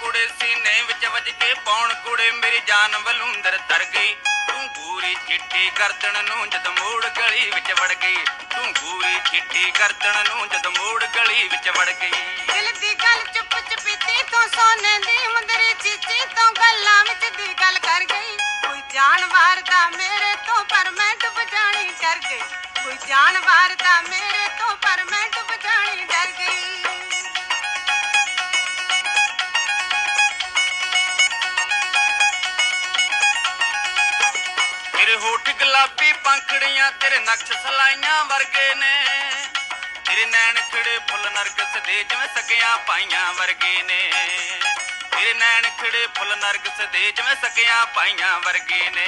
ਕੁੜੇ ਸੀਨੇ ਵਿੱਚ ਵੱਜ ਕੇ ਪੌਣ ਕੁੜੇ। ਮੇਰੀ ਜਾਨ ਬਲੂੰਦਰ ਤਰ ਗਈ। ਤੂੰ ਗੂਰੀ ਚਿੱਟੀ ਗਰਦਨ ਨੂੰ ਜਦ ਮੋੜ ਗਲੀ ਵਿੱਚ ਵੜ ਗਈ। ਤੂੰ ਗੂਰੀ ਚਿੱਟੀ ਗਰਦਨ ਨੂੰ ਜਦ ਮੋੜ ਗਲੀ ਵਿੱਚ ਵੜ ਗਈ। ਦਿਲ ਦੀ ਗੱਲ ਚੁੱਪ ਚਪੀਤੀ ਤੋਂ ਸੋਨੇ ਦੀ ਮੁੰਦਰੀ ਚੀਚੀ ਤੋਂ ਗੱਲਾਂ ਵਿੱਚ ਦੀ ਗੱਲ ਕਰ ਗਈ। ਕੋਈ ਜਾਨਵਾਰ ਦਾ ਮੇਰੇ ਤੋਂ ਪਰ ਮੈਂ ਡੁੱਬ ਜਾਣੀ ਡਰ ਗਈ। ਕੋਈ ਜਾਨਵਾਰ ਦਾ ਮੇਰੇ ਤੋਂ ਪਰ ਮੈਂ ਡੁੱਬ ਜਾਣੀ ਡਰ ਗਈ। ਤੇਰੇ ਹੋਠ ਗੁਲਾਬੀ ਪੰਖੜੀਆਂ ਤੇਰੇ ਨਕਸ਼ ਸਲਾਈਆਂ ਵਰਗੇ ਨੇ। ਤੇਰੇ ਨੈਣ ਖਿੜੇ ਫੁੱਲ ਨਰਗਸ ਦੇ ਜਿਵੇਂ ਸਕਿਆਂ ਪਾਈਆਂ ਵਰਗੇ ਨੇ। ਤੇਰੇ ਨੈਣ ਖਿੜੇ ਫੁੱਲ ਨਰਗਸ ਦੇ ਜਿਵੇਂ ਸਕਿਆਂ ਪਾਈਆਂ ਵਰਗੇ ਨੇ।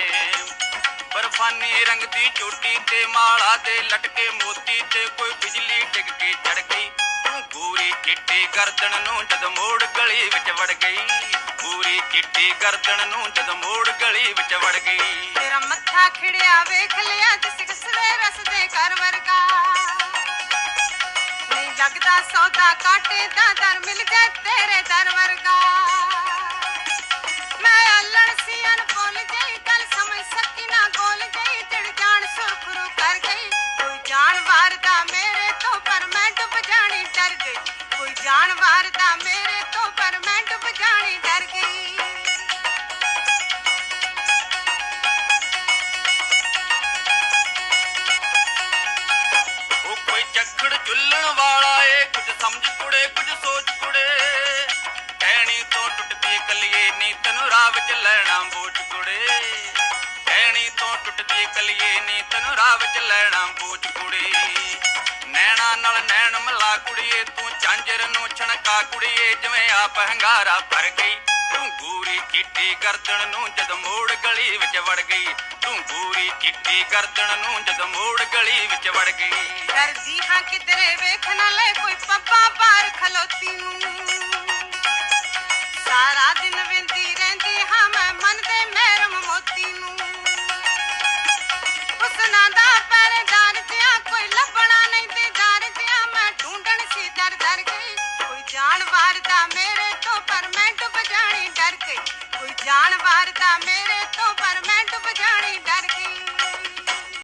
ਬਰਫਾਨੀ ਰੰਗ ਦੀ ਚੋਟੀ ਤੇ ਮਾਲਾ ਤੇ ਲਟਕੇ ਮੋਤੀ ਤੇ ਕੋਈ ਬਿਜਲੀ ਡਿੱਗ ਕੇ ਚੜ ਗਈ। ਤੂੰ ਗੋਰੀ ਚਿੱਟੀ ਗਰਦਨ ਨੂੰ ਜਦ ਮੋੜ ਗਲੀ ਵਿੱਚ ਵੜ ਗਈ। ਗੂਰੀ ਚਿੱਟੀ ਗਰਦਨ ਨੂੰ ਜਦ ਮੋੜ ਗਲੀ ਵਿੱਚ ਵੜ ਗਈ। ਤੇਰਾ ਮੱਥਾ ਖਿੜਿਆ ਵੇਖ ਲਿਆ, ਜਿਸ ਕਿਸ ਦੇ ਰਸ ਵਰਗਾ। ਨਹੀਂ ਲੱਗਦਾ ਸੌਦਾ ਕਾਟੇ ਦਾ ਦਰ ਮਿਲ ਜਾ ਤੇਰੇ ਦਰ ਵਰਗਾ। ਮੈਂ ਅਲਣ ਸੀ ਅਨਪੋਲ ਜਈ ਗੱਲ ਸਮਝ ਸਕੀ ਨਾ ਗੋਲ ਜਈ ਜੜ ਜਾਣ ਸੁਰਖਰੂ ਕਰ ਗਈ। ਕੋਈ ਜਾਨਵਰ ਦਾ ਮੇਰੇ ਤੋਂ ਪਰ ਮੈਂ ਡੁੱਬ ਜਾਣੀ ਡਰ ਗਈ। ਕੋਈ ਜਾਨਵਰ ਦਾ ਮੇਰੇ ਚੱਖੜ ਵਾਲਾ ਏ, ਕੁਝ ਸਮਝ ਕੁੜੇ, ਕੁਝ ਸੋਚ ਕੁੜੇ। ਕਹਿਣੀ ਤੋਂ ਟੁੱਟਦੀ ਕਲੀਏ, ਨੀ ਤੈਨੂੰ ਰਾਹ ਵਿੱਚ ਲੈਣਾ ਬੋਝ ਕੁੜੇ। ਕਹਿਣੀ ਤੋਂ ਟੁੱਟਦੀ ਕਲੀਏ, ਨੀ ਤੈਨੂੰ ਰਾਹ ਵਿੱਚ ਲੈਣਾ ਬੋਝ ਕੁੜੇ। ਨੈਣਾ ਨਾਲ ਨੈਣ ਮਲਾ ਕੁੜੀਏ, ਤੂੰ ਚਾਂਜਰ ਨੂੰ ਛਣਕਾ ਕੁੜੀਏ, ਜਿਵੇਂ ਆਪ ਹੰਗਾਰਾ ਭਰ ਗਈ। ਢੂੰਗੂਰੀ ਚਿੱਟੀ ਗਰਦਨ ਨੂੰ ਜਦ ਮੋੜ ਗਲੀ ਵਿੱਚ ਵੜ ਗਈ। ਢੂੰਗੂਰੀ ਚਿੱਟੀ ਗਰਦਨ ਨੂੰ ਜਦ ਮੋੜ ਗਲੀ ਵਿੱਚ ਵੜ ਗਈ। ਦਰਜੀ ਹਾਂ ਕਿਧਰੇ ਵੇਖ ਨਾ ਲੈ ਕੋਈ ਪੱਪਾ ਬਾਹਰ ਖਲੋਤੀ ਨੂੰ। ਸਾਰਾ ਦਿਨ ਵਿੰਦੀ ਰਹਿੰਦੀ ਹਾਂ ਮੈਂ ਮਨ ਦੇ ਮਹਿਰਮ ਮੋਤੀ ਨੂੰ। ਹੁਸਨਾ ਦਾ ਪਹਿਰੇਦਾਰ ਜਿਆ ਕੋਈ ਲੱਭਣਾ ਨਹੀਂ ਤੇ ਜਾਰ ਮੈਂ ਢੂੰਡਣ ਸੀ ਦਰ ਦਰ ਗਈ ਕੋਈ ਜਾਣ ਵਾਰਦਾ ਮੇਰੇ ਪਰ ਮੈਂ ਡੁੱਬ ਜਾਣੀ ਡਰ ਗਈ। ਕੋਈ ਜਾਨਵਰ ਦਾ ਮੇਰੇ